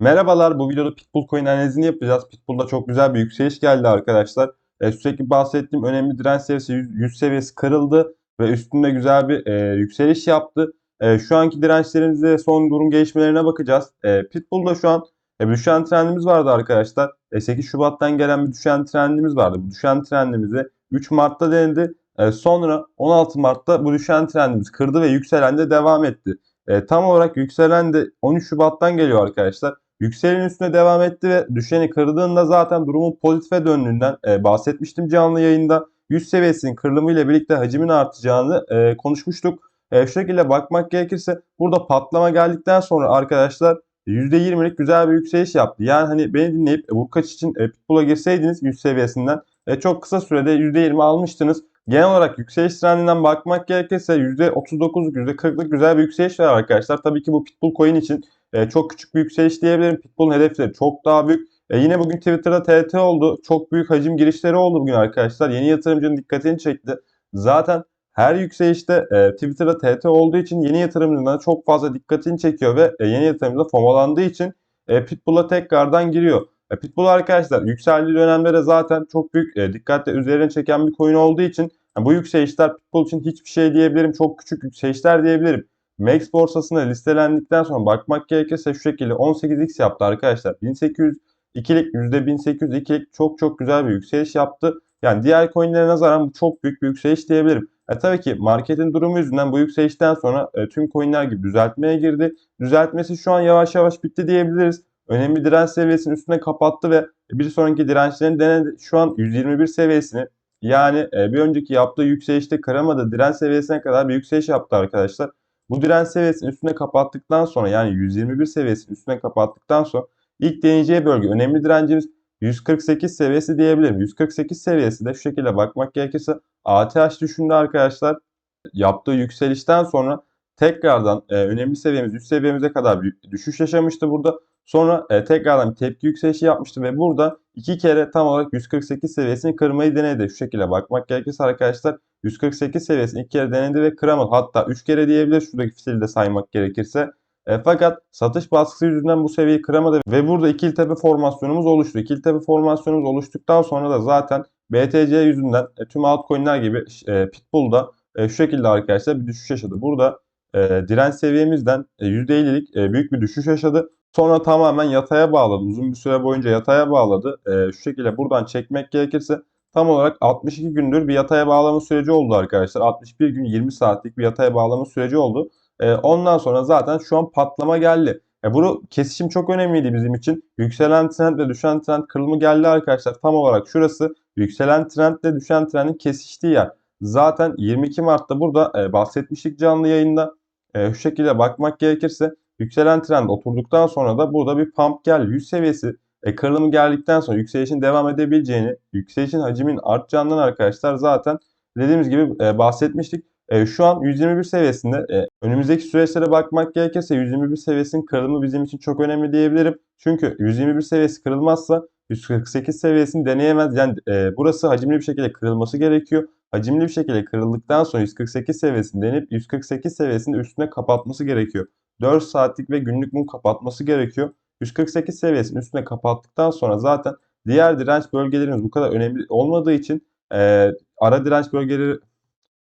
Merhabalar, bu videoda Pitbull coin analizini yapacağız. Pitbull'da çok güzel bir yükseliş geldi arkadaşlar. E, sürekli bahsettiğim önemli direnç seviyesi 100, 100 seviyesi kırıldı ve üstünde güzel bir e, yükseliş yaptı. E, şu anki dirençlerimize son durum gelişmelerine bakacağız. E, Pitbull'da şu an e, bir düşen trendimiz vardı arkadaşlar. E, 8 Şubat'tan gelen bir düşen trendimiz vardı. Bu düşen trendimizi 3 Mart'ta denedi. E, sonra 16 Mart'ta bu düşen trendimiz kırdı ve yükselen de devam etti. E, tam olarak yükselen de 13 Şubat'tan geliyor arkadaşlar. Yükselenin üstüne devam etti ve düşeni kırdığında zaten durumun pozitife döndüğünden e, bahsetmiştim canlı yayında. 100 seviyesinin kırılımı ile birlikte hacimin artacağını e, konuşmuştuk. E, şu şekilde bakmak gerekirse burada patlama geldikten sonra arkadaşlar %20'lik güzel bir yükseliş yaptı. Yani hani beni dinleyip e, Burkaç için e, Pitbull'a girseydiniz 100 seviyesinden e, çok kısa sürede %20 almıştınız. Genel olarak yükseliş trendinden bakmak gerekirse %39'luk %40'lık güzel bir yükseliş var arkadaşlar. Tabii ki bu Pitbull coin için e, çok küçük bir yükseliş diyebilirim. Pitbull'un hedefleri çok daha büyük. E, yine bugün Twitter'da TT oldu. Çok büyük hacim girişleri oldu bugün arkadaşlar. Yeni yatırımcının dikkatini çekti. Zaten her yükselişte e, Twitter'da TT olduğu için yeni yatırımcının çok fazla dikkatini çekiyor ve e, yeni yatırımcı da FOMOlandığı için e, Pitbull'a tekrardan giriyor. E, Pitbull arkadaşlar yükseldiği dönemlere zaten çok büyük e, dikkatle üzerine çeken bir coin olduğu için yani bu yükselişler Pitbull için hiçbir şey diyebilirim. Çok küçük yükselişler diyebilirim. Max borsasına listelendikten sonra bakmak gerekirse şu şekilde 18x yaptı arkadaşlar. 1800 ikilik %1802'lik çok çok güzel bir yükseliş yaptı. Yani diğer coinlere nazaran bu çok büyük bir yükseliş diyebilirim. E tabii ki marketin durumu yüzünden bu yükselişten sonra e, tüm coinler gibi düzeltmeye girdi. Düzeltmesi şu an yavaş yavaş bitti diyebiliriz. Önemli direnç seviyesinin üstüne kapattı ve bir sonraki dirençlerini denedi. Şu an 121 seviyesini yani e, bir önceki yaptığı yükselişte kıramadı direnç seviyesine kadar bir yükseliş yaptı arkadaşlar. Bu direnç seviyesinin üstüne kapattıktan sonra yani 121 seviyesinin üstüne kapattıktan sonra ilk deneyeceği bölge önemli direncimiz 148 seviyesi diyebilirim. 148 seviyesi de şu şekilde bakmak gerekirse ATH düşündü arkadaşlar. Yaptığı yükselişten sonra tekrardan e, önemli seviyemiz üst seviyemize kadar bir düşüş yaşamıştı burada. Sonra e, tekrardan bir tepki yükselişi yapmıştı ve burada iki kere tam olarak 148 seviyesini kırmayı denedi. Şu şekilde bakmak gerekirse arkadaşlar 148 seviyesini iki kere denedi ve kıramadı. Hatta 3 kere diyebilir şuradaki fitili de saymak gerekirse. E, fakat satış baskısı yüzünden bu seviyeyi kıramadı ve burada ikili tepe formasyonumuz oluştu. İkili tepe formasyonumuz oluştuktan sonra da zaten BTC yüzünden e, tüm altcoin'ler gibi e, Pitbull'da e, şu şekilde arkadaşlar bir düşüş yaşadı. Burada e, direnç seviyemizden e, %50'lik e, büyük bir düşüş yaşadı. Sonra tamamen yataya bağladı. Uzun bir süre boyunca yataya bağladı. E, şu şekilde buradan çekmek gerekirse tam olarak 62 gündür bir yataya bağlama süreci oldu arkadaşlar. 61 gün 20 saatlik bir yataya bağlama süreci oldu. E, ondan sonra zaten şu an patlama geldi. E, bu kesişim çok önemliydi bizim için. Yükselen trend ve düşen trend kırılımı geldi arkadaşlar. Tam olarak şurası yükselen trend ile düşen trendin kesiştiği yer. Zaten 22 Mart'ta burada e, bahsetmiştik canlı yayında. E, şu şekilde bakmak gerekirse yükselen trend oturduktan sonra da burada bir pump geldi. 100 seviyesi e, kırılımı geldikten sonra yükselişin devam edebileceğini, yükselişin hacimin artacağından arkadaşlar zaten dediğimiz gibi e, bahsetmiştik. E, şu an 121 seviyesinde. E, önümüzdeki süreçlere bakmak gerekirse 121 seviyesinin kırılımı bizim için çok önemli diyebilirim. Çünkü 121 seviyesi kırılmazsa 148 seviyesini deneyemez. Yani e, burası hacimli bir şekilde kırılması gerekiyor. Hacimli bir şekilde kırıldıktan sonra 148 seviyesini deneyip 148 seviyesini üstüne kapatması gerekiyor. 4 saatlik ve günlük mum kapatması gerekiyor. 148 seviyesinin üstüne kapattıktan sonra zaten diğer direnç bölgelerimiz bu kadar önemli olmadığı için e, ara direnç bölgeleri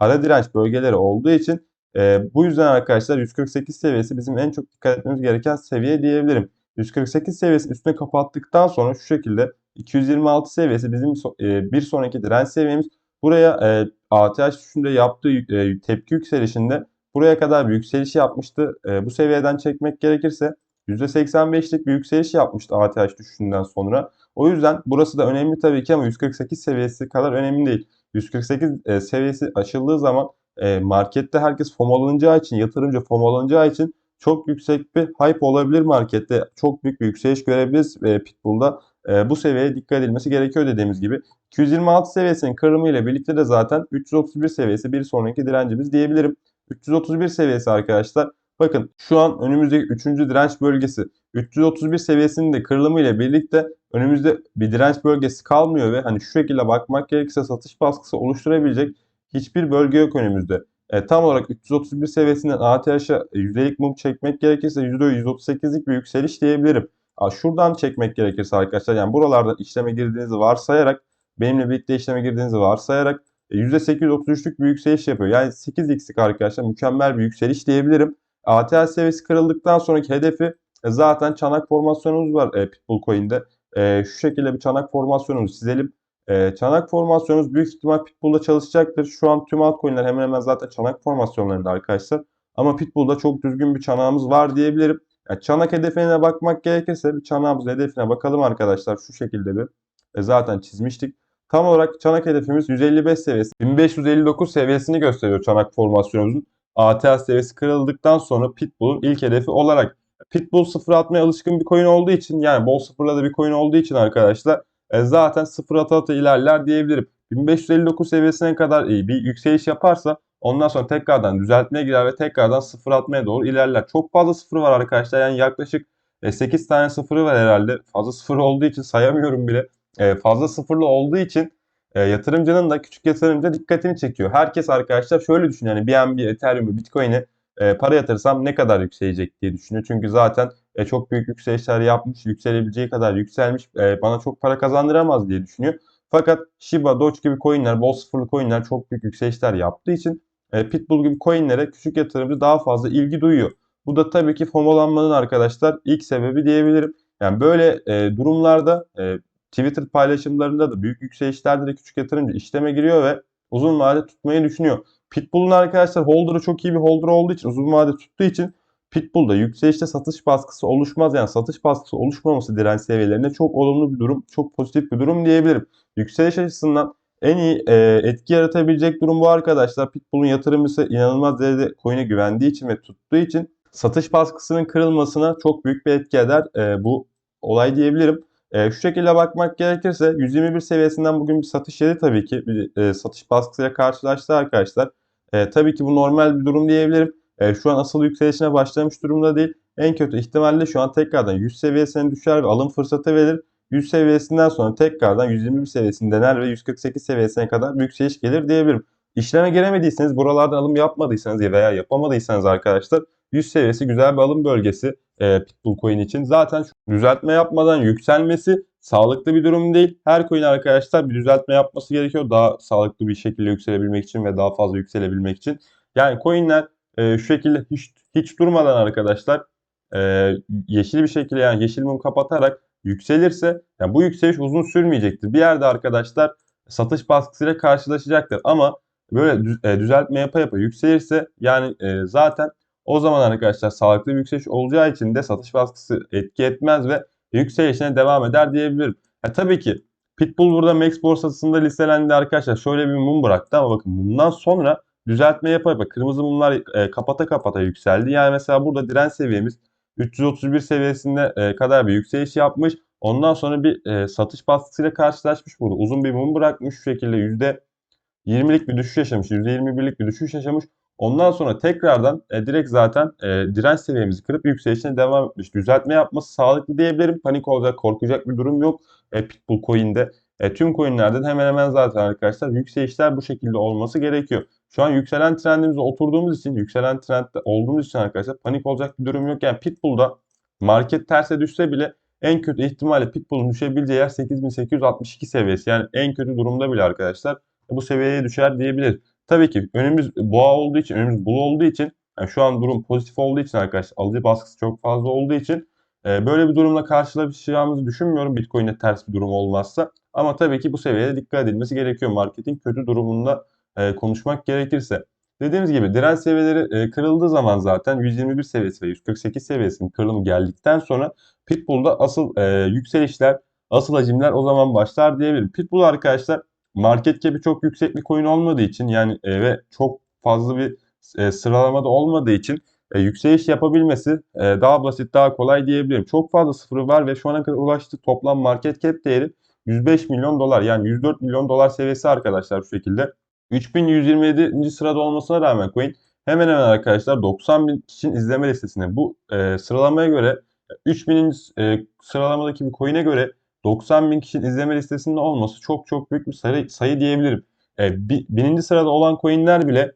ara direnç bölgeleri olduğu için e, bu yüzden arkadaşlar 148 seviyesi bizim en çok dikkat etmemiz gereken seviye diyebilirim. 148 seviyesinin üstüne kapattıktan sonra şu şekilde 226 seviyesi bizim e, bir sonraki direnç seviyemiz. Buraya e, ATH düşünde yaptığı e, tepki yükselişinde buraya kadar bir yükseliş yapmıştı. E, bu seviyeden çekmek gerekirse %85'lik bir yükseliş yapmıştı ATH düşüşünden sonra. O yüzden burası da önemli tabii ki ama 148 seviyesi kadar önemli değil. 148 e, seviyesi aşıldığı zaman e, markette herkes FOMO'lanacağı için, yatırımcı FOMO'lanacağı için çok yüksek bir hype olabilir markette. Çok büyük bir yükseliş görebiliriz e, Pitbull'da. E, bu seviyeye dikkat edilmesi gerekiyor dediğimiz gibi. 226 seviyesinin kırımı ile birlikte de zaten 331 seviyesi bir sonraki direncimiz diyebilirim. 331 seviyesi arkadaşlar. Bakın şu an önümüzdeki 3. direnç bölgesi 331 seviyesinin de kırılımı ile birlikte önümüzde bir direnç bölgesi kalmıyor ve hani şu şekilde bakmak gerekirse satış baskısı oluşturabilecek hiçbir bölge yok önümüzde. E, tam olarak 331 seviyesinden ATH'a yüzdelik mum çekmek gerekirse %138'lik bir yükseliş diyebilirim. Aa, Şuradan çekmek gerekirse arkadaşlar yani buralardan işleme girdiğinizi varsayarak benimle birlikte işleme girdiğinizi varsayarak %833'lük bir yükseliş yapıyor. Yani 8x'lik arkadaşlar mükemmel bir yükseliş diyebilirim. ATH seviyesi kırıldıktan sonraki hedefi e, zaten çanak formasyonumuz var e, Pitbull Coin'de. E, şu şekilde bir çanak formasyonumuzu çizelim. E, çanak formasyonumuz büyük ihtimal Pitbull'da çalışacaktır. Şu an tüm altcoin'ler hemen hemen zaten çanak formasyonlarında arkadaşlar. Ama Pitbull'da çok düzgün bir çanağımız var diyebilirim. Yani çanak hedefine bakmak gerekirse bir çanağımızın hedefine bakalım arkadaşlar. Şu şekilde bir e, zaten çizmiştik. Tam olarak çanak hedefimiz 155 seviyesi. 1559 seviyesini gösteriyor çanak formasyonumuzun. ATH seviyesi kırıldıktan sonra Pitbull'un ilk hedefi olarak. Pitbull sıfır atmaya alışkın bir coin olduğu için yani bol sıfırla bir coin olduğu için arkadaşlar e, zaten sıfır ata ata ilerler diyebilirim. 1559 seviyesine kadar e, bir yükseliş yaparsa ondan sonra tekrardan düzeltmeye girer ve tekrardan sıfır atmaya doğru ilerler. Çok fazla sıfır var arkadaşlar yani yaklaşık e, 8 tane sıfırı var herhalde. Fazla sıfır olduğu için sayamıyorum bile. E, fazla sıfırlı olduğu için e, yatırımcının da küçük yatırımcı dikkatini çekiyor. Herkes arkadaşlar şöyle düşünüyor. Yani BNB, Ethereum, Bitcoin'e e, para yatırsam ne kadar yükselecek diye düşünüyor. Çünkü zaten e, çok büyük yükselişler yapmış, yükselebileceği kadar yükselmiş, bana çok para kazandıramaz diye düşünüyor. Fakat Shiba, Doge gibi coinler, bol sıfırlı coinler çok büyük yükselişler yaptığı için Pitbull gibi coinlere küçük yatırımcı daha fazla ilgi duyuyor. Bu da tabii ki FOMO'lanmanın arkadaşlar ilk sebebi diyebilirim. Yani böyle durumlarda Twitter paylaşımlarında da büyük yükselişlerde de küçük yatırımcı işleme giriyor ve uzun vade tutmayı düşünüyor. Pitbull'un arkadaşlar holder'ı çok iyi bir holder olduğu için uzun vade tuttuğu için Pitbull'da yükselişte satış baskısı oluşmaz. Yani satış baskısı oluşmaması direnç seviyelerinde çok olumlu bir durum, çok pozitif bir durum diyebilirim. Yükseliş açısından en iyi e, etki yaratabilecek durum bu arkadaşlar. Pitbull'un yatırımcısı inanılmaz derecede coin'e güvendiği için ve tuttuğu için satış baskısının kırılmasına çok büyük bir etki eder e, bu olay diyebilirim. E, şu şekilde bakmak gerekirse 121 seviyesinden bugün bir satış yedi tabii ki. Bir e, satış baskısıyla karşılaştı arkadaşlar. E, tabii ki bu normal bir durum diyebilirim. E, şu an asıl yükselişine başlamış durumda değil. En kötü ihtimalle şu an tekrardan 100 seviyesine düşer ve alım fırsatı verir. 100 seviyesinden sonra tekrardan 121 seviyesini dener ve 148 seviyesine kadar yükseliş gelir diyebilirim. İşleme giremediyseniz, buralardan alım yapmadıysanız veya yapamadıysanız arkadaşlar 100 seviyesi güzel bir alım bölgesi e, Pitbull coin için. Zaten şu düzeltme yapmadan yükselmesi sağlıklı bir durum değil. Her coin arkadaşlar bir düzeltme yapması gerekiyor daha sağlıklı bir şekilde yükselebilmek için ve daha fazla yükselebilmek için. Yani coinler e, şu şekilde hiç hiç durmadan arkadaşlar e, yeşil bir şekilde yani yeşil mum kapatarak yükselirse yani bu yükseliş uzun sürmeyecektir. Bir yerde arkadaşlar satış baskısıyla karşılaşacaktır ama böyle düzeltme yapa yapa yükselirse yani e, zaten o zaman arkadaşlar sağlıklı bir yükseliş olacağı için de satış baskısı etki etmez ve yükselişine devam eder diyebilirim. Ya tabii ki Pitbull burada Max borsasında listelendi arkadaşlar. Şöyle bir mum bıraktı ama bakın bundan sonra düzeltme yapa yapa kırmızı mumlar e, kapata kapata yükseldi. Yani mesela burada direnç seviyemiz 331 seviyesinde e, kadar bir yükseliş yapmış. Ondan sonra bir e, satış baskısıyla karşılaşmış burada. Uzun bir mum bırakmış şu şekilde %20'lik bir düşüş yaşamış. %21'lik bir düşüş yaşamış. Ondan sonra tekrardan e, direkt zaten e, direnç seviyemizi kırıp yükselişine devam etmiş. Düzeltme yapması sağlıklı diyebilirim. Panik olacak, korkacak bir durum yok e, Pitbull coin'de. E, tüm coin'lerde hemen hemen zaten arkadaşlar yükselişler bu şekilde olması gerekiyor. Şu an yükselen trendimize oturduğumuz için, yükselen trendde olduğumuz için arkadaşlar panik olacak bir durum yok. Yani Pitbull'da market terse düşse bile en kötü ihtimalle Pitbull'un düşebileceği yer 8862 seviyesi. Yani en kötü durumda bile arkadaşlar bu seviyeye düşer diyebilir. Tabii ki önümüz boğa olduğu için, önümüz bul olduğu için yani şu an durum pozitif olduğu için arkadaşlar alıcı baskısı çok fazla olduğu için e, böyle bir durumla karşılaşacağımızı düşünmüyorum Bitcoin'de ters bir durum olmazsa. Ama tabii ki bu seviyede dikkat edilmesi gerekiyor. Marketin kötü durumunda e, konuşmak gerekirse. Dediğimiz gibi direnç seviyeleri e, kırıldığı zaman zaten 121 seviyesi ve 148 seviyesinin kırılımı geldikten sonra Pitbull'da asıl e, yükselişler, asıl hacimler o zaman başlar diyebilirim. Pitbull arkadaşlar market cap'i çok yüksek bir coin olmadığı için yani e, ve çok fazla bir e, sıralamada olmadığı için e, yükseliş yapabilmesi e, daha basit, daha kolay diyebilirim. Çok fazla sıfırı var ve şu ana kadar ulaştığı toplam market cap değeri 105 milyon dolar yani 104 milyon dolar seviyesi arkadaşlar şu şekilde. 3127. sırada olmasına rağmen coin hemen hemen arkadaşlar 90 bin kişinin izleme listesine bu e, sıralamaya göre 3000. E, sıralamadaki bir coin'e göre 90 bin kişinin izleme listesinde olması çok çok büyük bir sayı, sayı diyebilirim. E, bi, bininci sırada olan coinler bile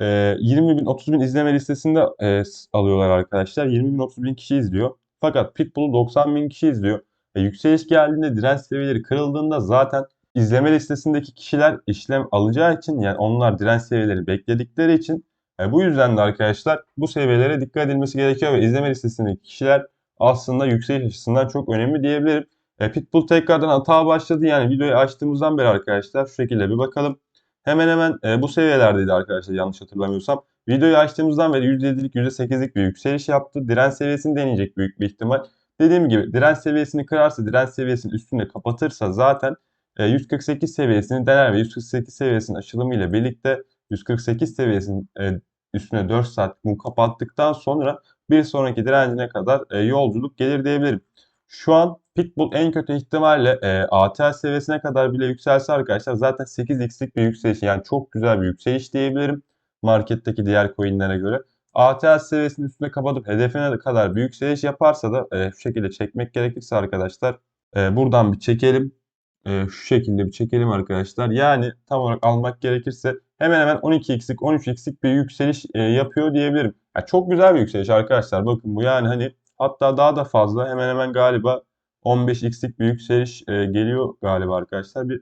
e, 20 bin 30 bin izleme listesinde e, alıyorlar arkadaşlar. 20 bin 30 bin kişi izliyor. Fakat Pitbull'u 90 bin kişi izliyor. E, yükseliş geldiğinde direnç seviyeleri kırıldığında zaten izleme listesindeki kişiler işlem alacağı için yani onlar direnç seviyeleri bekledikleri için e, bu yüzden de arkadaşlar bu seviyelere dikkat edilmesi gerekiyor ve izleme listesindeki kişiler aslında yükseliş açısından çok önemli diyebilirim. E, Pitbull tekrardan hata başladı yani videoyu açtığımızdan beri arkadaşlar şu şekilde bir bakalım. Hemen hemen e, bu seviyelerdeydi arkadaşlar yanlış hatırlamıyorsam. Videoyu açtığımızdan beri %7'lik %8'lik bir yükseliş yaptı. Direnç seviyesini deneyecek büyük bir ihtimal. Dediğim gibi direnç seviyesini kırarsa, direnç seviyesinin üstünde kapatırsa zaten e, 148 seviyesini dener ve 148 seviyesinin açılımı ile birlikte 148 seviyesinin e, üstüne 4 saat mum kapattıktan sonra bir sonraki direncine kadar e, yolculuk gelir diyebilirim. Şu an Pitbull en kötü ihtimalle e, ATL seviyesine kadar bile yükselse arkadaşlar zaten 8x'lik bir yükseliş yani çok güzel bir yükseliş diyebilirim marketteki diğer coinlere göre. ATL seviyesinin üstünde kapatıp hedefine kadar bir yükseliş yaparsa da e, şu şekilde çekmek gerekirse arkadaşlar e, buradan bir çekelim. E, şu şekilde bir çekelim arkadaşlar. Yani tam olarak almak gerekirse hemen hemen 12x'lik 13x'lik bir yükseliş e, yapıyor diyebilirim. Yani çok güzel bir yükseliş arkadaşlar. Bakın bu yani hani hatta daha da fazla hemen hemen galiba 15x'lik bir yükseliş e, geliyor galiba arkadaşlar. Bir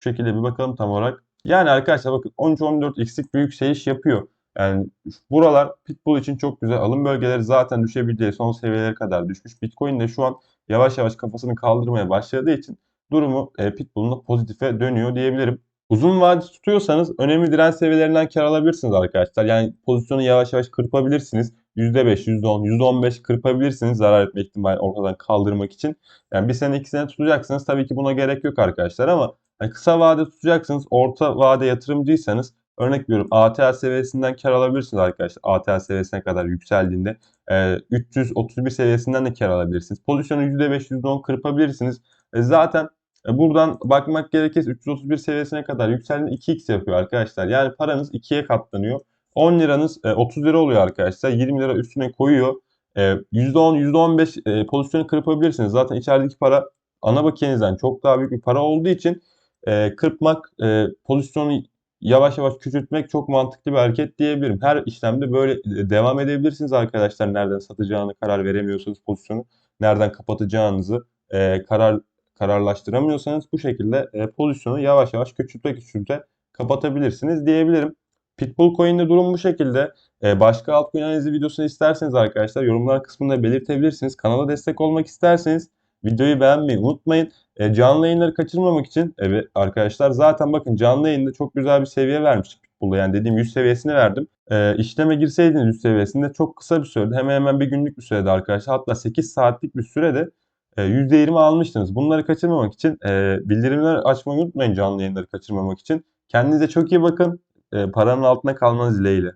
şu şekilde bir bakalım tam olarak. Yani arkadaşlar bakın 13-14x'lik bir yükseliş yapıyor. Yani buralar Pitbull için çok güzel. Alım bölgeleri zaten düşebileceği son seviyelere kadar düşmüş. Bitcoin de şu an yavaş yavaş kafasını kaldırmaya başladığı için durumu e, Pitbull'un pozitife dönüyor diyebilirim. Uzun vadeli tutuyorsanız önemli direnç seviyelerinden kar alabilirsiniz arkadaşlar. Yani pozisyonu yavaş yavaş kırpabilirsiniz. %5, %10, %15 kırpabilirsiniz zarar etme ihtimali ortadan kaldırmak için. Yani bir sene iki sene tutacaksınız. Tabii ki buna gerek yok arkadaşlar ama yani kısa vade tutacaksınız. Orta vade yatırımcıysanız örnek veriyorum ATL seviyesinden kar alabilirsiniz arkadaşlar. ATL seviyesine kadar yükseldiğinde. E, 331 seviyesinden de kar alabilirsiniz. Pozisyonu %5, %10 kırpabilirsiniz. E, zaten e, buradan bakmak gerekirse 331 seviyesine kadar yükseldiğinde 2x yapıyor arkadaşlar. Yani paranız 2'ye katlanıyor. 10 liranız e, 30 lira oluyor arkadaşlar. 20 lira üstüne koyuyor. E, %10, %15 e, pozisyonu kırpabilirsiniz. Zaten içerideki para ana bakiyenizden çok daha büyük bir para olduğu için e, kırpmak, e, pozisyonu yavaş yavaş küçültmek çok mantıklı bir hareket diyebilirim. Her işlemde böyle e, devam edebilirsiniz arkadaşlar. Nereden satacağını karar veremiyorsanız pozisyonu, nereden kapatacağınızı e, karar kararlaştıramıyorsanız bu şekilde e, pozisyonu yavaş yavaş küçülte küçülte kapatabilirsiniz diyebilirim. Pitbull Coin'de durum bu şekilde. E, başka altcoin analizi videosunu isterseniz arkadaşlar yorumlar kısmında belirtebilirsiniz. Kanala destek olmak isterseniz videoyu beğenmeyi unutmayın. E, canlı yayınları kaçırmamak için evet arkadaşlar zaten bakın canlı yayında çok güzel bir seviye vermiştik Pitbull'da. Yani dediğim 100 seviyesini verdim. E, işleme girseydiniz 100 seviyesinde çok kısa bir sürede hemen hemen bir günlük bir sürede arkadaşlar hatta 8 saatlik bir sürede %20 almıştınız. Bunları kaçırmamak için e, bildirimleri açmayı unutmayın canlı yayınları kaçırmamak için. Kendinize çok iyi bakın. E, paranın altında kalmanız dileğiyle.